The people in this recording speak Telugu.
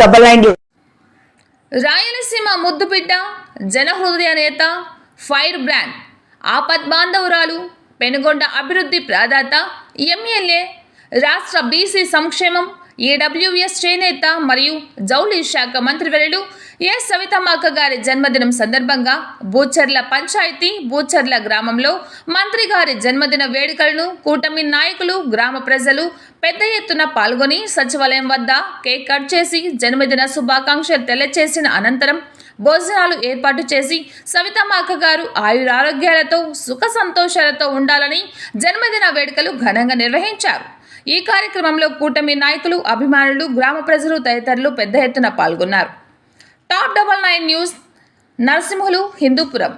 డబల్ నైన్ రాయలసీమ ముద్దుబిడ్డ జనహృదయ నేత ఫైర్ బ్రాండ్ ఆపద్ బాంధవురాలు పెనుగొండ అభివృద్ధి ప్రదాత ఎమ్మెల్యే రాష్ట్ర బీసీ సంక్షేమం ఏడబ్ల్యూఎస్ చేనేత మరియు జౌలి శాఖ మంత్రివర్యులు ఎస్ సవితమ్మక్క గారి జన్మదినం సందర్భంగా బూచర్ల పంచాయతీ బూచర్ల గ్రామంలో మంత్రి గారి జన్మదిన వేడుకలను కూటమి నాయకులు గ్రామ ప్రజలు పెద్ద ఎత్తున పాల్గొని సచివాలయం వద్ద కేక్ కట్ చేసి జన్మదిన శుభాకాంక్షలు తెలియచేసిన అనంతరం భోజనాలు ఏర్పాటు చేసి సవితమ్మాక గారు ఆయురారోగ్యాలతో సుఖ సంతోషాలతో ఉండాలని జన్మదిన వేడుకలు ఘనంగా నిర్వహించారు. ఈ కార్యక్రమంలో కూటమి నాయకులు అభిమానులు గ్రామ ప్రజలు తదితరులు పెద్ద ఎత్తున పాల్గొన్నారు. Top double nine news Narasimhulu Hindupuram.